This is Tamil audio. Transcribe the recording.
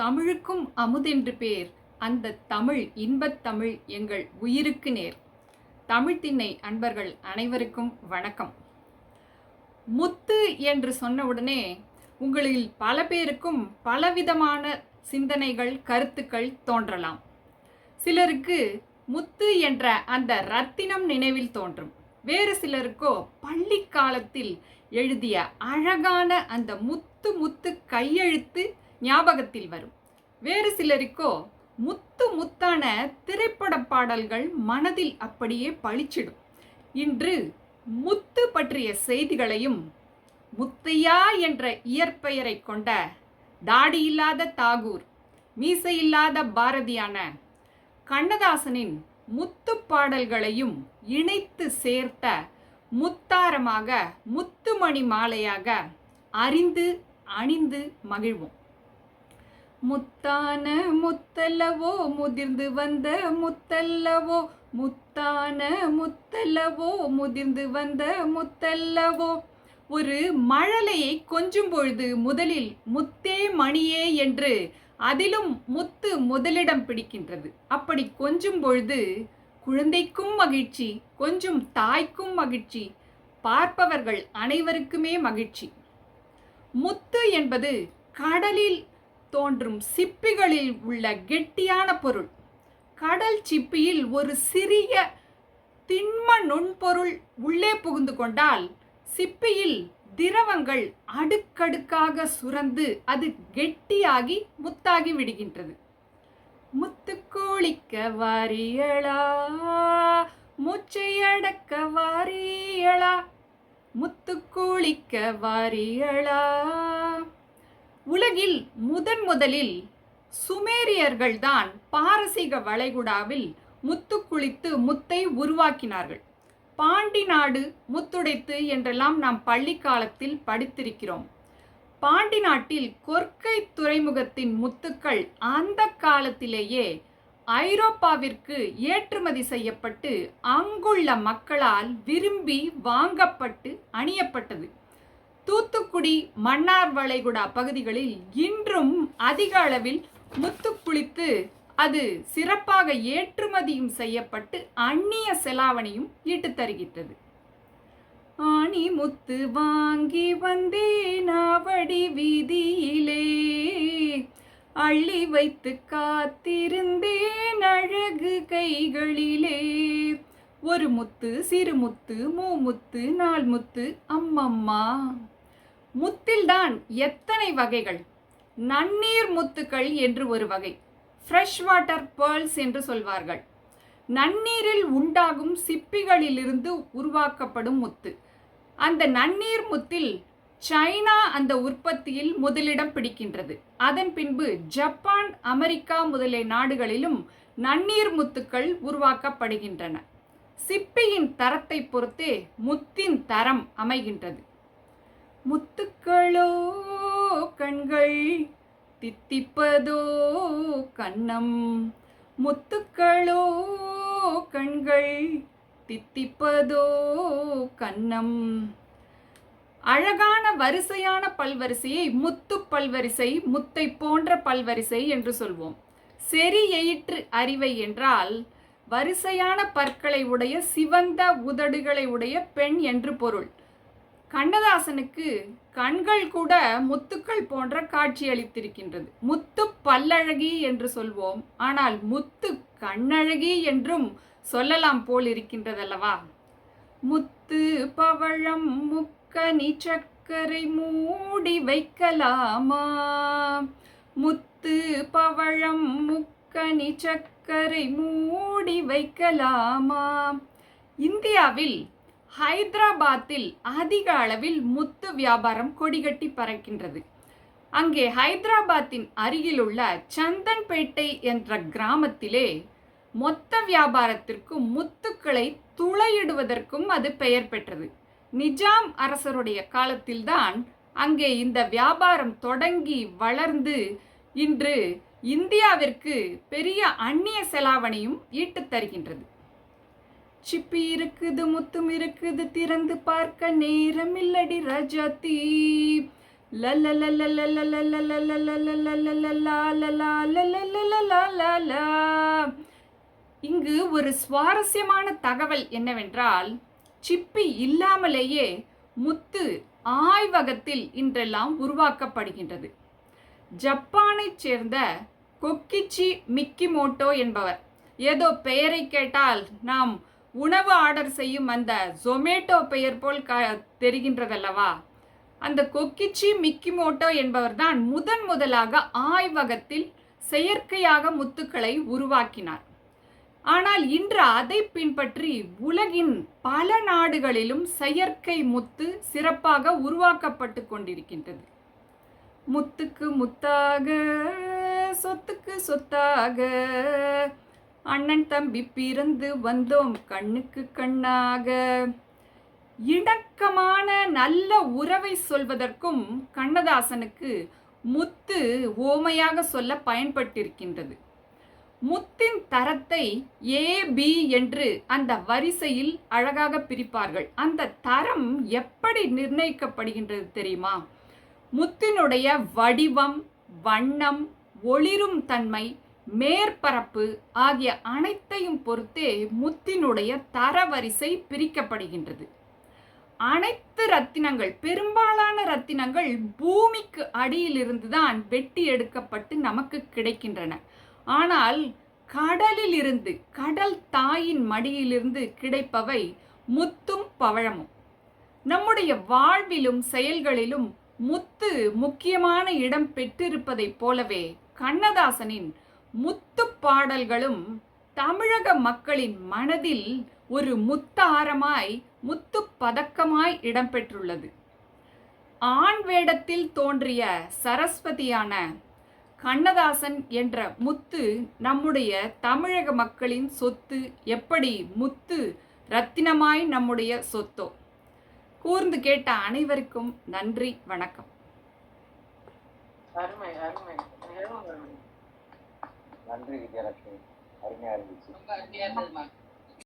தமிழுக்கும் அமுதென்று பேர். அந்த தமிழ் இன்பத் தமிழ் எங்கள் உயிருக்கு நேர். தமிழ் திண்ணை அன்பர்கள் அனைவருக்கும் வணக்கம். முத்து என்று சொன்னவுடனே உங்களில் பல பேருக்கும் பலவிதமான சிந்தனைகள் கருத்துக்கள் தோன்றலாம். சிலருக்கு முத்து என்ற அந்த ரத்தினம் நினைவில் தோன்றும். வேறு சிலருக்கோ பள்ளி காலத்தில் எழுதிய அழகான அந்த முத்து முத்து கையெழுத்து ஞாபகத்தில் வரும். வேறு சிலருக்கோ முத்து முத்தான திரைப்பட பாடல்கள் மனதில் அப்படியே பளிச்சிடும். இன்று முத்து பற்றிய செய்திகளையும் முத்தையா என்ற இயற்பெயரை கொண்ட தாடி இல்லாத தாகூர் மீசையில்லாத பாரதியான கண்ணதாசனின் முத்து பாடல்களையும் இணைத்து சேர்த்த முத்தாரமாக முத்துமணி மாலையாக அறிந்து அணிந்து மகிழ்வோம். முத்தான முத்தல்லவோ முதிர்ந்து வந்த முத்தல்லவோ. முத்தான முத்தல்லவோ முதிர்ந்து வந்த முத்தல்லவோ. ஒரு மழலையை கொஞ்சும் பொழுது முதலில் முத்தே மணியே என்று அதிலும் முத்து முதலிடம் பிடிக்கின்றது. அப்படி கொஞ்சும் பொழுது குழந்தைக்கும் மகிழ்ச்சி கொஞ்சம் தாய்க்கும் மகிழ்ச்சி பார்ப்பவர்கள் அனைவருக்குமே மகிழ்ச்சி. முத்து என்பது கடலில் தோன்றும் சிப்பிகளில் உள்ள கெட்டியான பொருள். கடல் சிப்பியில் ஒரு சிறிய திண்ம நுண்பொருள் உள்ளே புகுந்து கொண்டால் சிப்பியில் திரவங்கள் அடுக்கடுக்காக சுரந்து அது கெட்டியாகி முத்தாகி விடுகின்றது. முத்து கோழிக்க வாரியளா மூச்சையடக்க வாரியளா முத்து வாரியளா. உலகில் முதன் முதலில் சுமேரியர்கள்தான் பாரசீக வளைகுடாவில் முத்து குளித்து முத்தை உருவாக்கினார்கள். பாண்டி நாடு முத்துடைத்து என்றெல்லாம் நாம் பள்ளி காலத்தில் படித்திருக்கிறோம். பாண்டி நாட்டில் கொற்கை துறைமுகத்தின் முத்துக்கள் அந்த காலத்திலேயே ஐரோப்பாவிற்கு ஏற்றுமதி செய்யப்பட்டு அங்குள்ள மக்களால் விரும்பி வாங்கப்பட்டு அணியப்பட்டது. தூத்துக்குடி மன்னார் வளைகுடா பகுதிகளில் இன்றும் அதிக அளவில் முத்து குளித்து அது சிறப்பாக ஏற்றுமதியும் செய்யப்பட்டு அந்நிய செலாவணியும் ஈட்டு தருகின்றது. ஆணி முத்து வாங்கி வந்தேன் அவடி வீதியிலே அள்ளி வைத்து காத்திருந்தேன் அழகு கைகளிலே. ஒரு முத்து சிறு முத்து மூமுத்து நாள் முத்து அம்மம்மா. முத்தில்தான் எத்தனை வகைகள்? நன்னீர் முத்துக்கள் என்று ஒரு வகை. ஃப்ரெஷ் வாட்டர் பேர்ல்ஸ் என்று சொல்வார்கள். நன்னீரில் உண்டாகும் சிப்பிகளிலிருந்து உருவாக்கப்படும் முத்து. அந்த நன்னீர் முத்தில் சைனா அந்த உற்பத்தியில் முதலிடம் பிடிக்கின்றது. அதன் பின்பு ஜப்பான் அமெரிக்கா முதலிய நாடுகளிலும் நன்னீர் முத்துக்கள் உருவாக்கப்படுகின்றன. சிப்பியின் தரத்தை பொறுத்தே முத்தின் தரம் அமைகின்றது. முத்துக்களோ கண்கள் தித்திப்பதோ கண்ணம். முத்துக்களோ கண்கள் தித்திப்பதோ கண்ணம். அழகான வரிசையான பல்வரிசையை முத்து பல்வரிசை முத்தை போன்ற பல்வரிசை என்று சொல்வோம். செறி எயிற்று அறிவை என்றால் வரிசையான பற்களை உடைய சிவந்த உதடுகளை உடைய பெண் என்று பொருள். கண்ணதாசனுக்கு கண்கள் கூட முத்துக்கள் போன்ற காட்சியளித்திருக்கின்றது முத்து பல்லழகி என்று சொல்வோம். ஆனால் முத்து கண்ணழகி என்றும் சொல்லலாம் போல் இருக்கின்றதல்லவா? முத்து பவழம் முக்கனி சக்கரை மூடி வைக்கலாமா? முத்து பவழம் கனி சக்கரை மூடி வைக்கலாமா? இந்தியாவில் ஹைதராபாத்தில் அதிக அளவில் முத்து வியாபாரம் கொடிகட்டி பறக்கின்றது. அங்கே ஹைதராபாத்தின் அருகிலுள்ள சந்தன்பேட்டை என்ற கிராமத்திலே மொத்த வியாபாரத்திற்கும் முத்துக்களை துளையிடுவதற்கும் அது பெயர் பெற்றது. நிஜாம் அரசருடைய காலத்தில்தான் அங்கே இந்த வியாபாரம் தொடங்கி வளர்ந்து இன்று இந்தியாவிற்கு பெரிய அந்நிய செலாவணியும் ஈட்டுத் தருகின்றது சிப்பி இருக்குது முத்தும் இருக்குது திறந்து பார்க்க நேரம் இல்லடி ரஜாத்தி இங்கு ஒரு சுவாரஸ்யமான தகவல் என்னவென்றால் சிப்பி இல்லாமலேயே முத்து ஆய்வகத்தில் இன்றெல்லாம் உருவாக்கப்படுகின்றது ஜப்பானைச் சேர்ந்த கொக்கிச்சி மிக்கிமோட்டோ என்பவர். ஏதோ பெயரை கேட்டால் நாம் உணவு ஆர்டர் செய்யும் அந்த ஜொமேட்டோ பெயர் போல் க தெரிகின்றதல்லவா? அந்த கொக்கிச்சி மிக்கிமோட்டோ என்பவர்தான் முதன் முதலாக ஆய்வகத்தில் செயற்கையாக முத்துக்களை உருவாக்கினார். ஆனால் இன்று அதை பின்பற்றி உலகின் பல நாடுகளிலும் செயற்கை முத்து சிறப்பாக உருவாக்கப்பட்டு கொண்டிருக்கின்றது. முத்துக்கு முத்தாக சொத்துக்கு சொத்தாக. அண்ணன் தம்பி பிறந்து வந்தோம் கண்ணுக்கு கண்ணாக. இணக்கமான நல்ல உறவை சொல்வதற்கும் கண்ணதாசனுக்கு முத்து ஓமையாக சொல்ல பயன்பட்டிருக்கின்றது. முத்தின் தரத்தை ஏ பி என்று அந்த வரிசையில் அழகாக பிரிப்பார்கள். அந்த தரம் எப்படி நிர்ணயிக்கப்படுகின்றது தெரியுமா? முத்தினுடைய வடிவம் வண்ணம் ஒளிரும் தன்மை மேற்பரப்பு ஆகிய அனைத்தையும் பொறுத்தே முத்தினுடைய தரவரிசை பிரிக்கப்படுகின்றது. அனைத்து ரத்தினங்கள் பெரும்பாலான ரத்தினங்கள் பூமிக்கு அடியிலிருந்து தான் வெட்டி எடுக்கப்பட்டு நமக்கு கிடைக்கின்றன. ஆனால் கடலில் இருந்து கடல் தாயின் மடியிலிருந்து கிடைப்பவை முத்தும் பவழமும். நம்முடைய வாழ்விலும் செயல்களிலும் முத்து முக்கியமான இடம் பெற்றிருப்பதைப் போலவே கண்ணதாசனின் முத்து பாடல்களும் தமிழக மக்களின் மனதில் ஒரு முத்தாரமாய் முத்து பதக்கமாய் இடம்பெற்றுள்ளது. ஆண் வேடத்தில் தோன்றிய சரஸ்வதியான கண்ணதாசன் என்ற முத்து நம்முடைய தமிழக மக்களின் சொத்து எப்படி முத்து ரத்தினமாய் நம்முடைய சொத்தோ? கூர்ந்து கேட்ட அனைவருக்கும் நன்றி வணக்கம். அருமை அருமை. நன்றி விஜயலட்சுமி அருமையா இருந்துச்சு.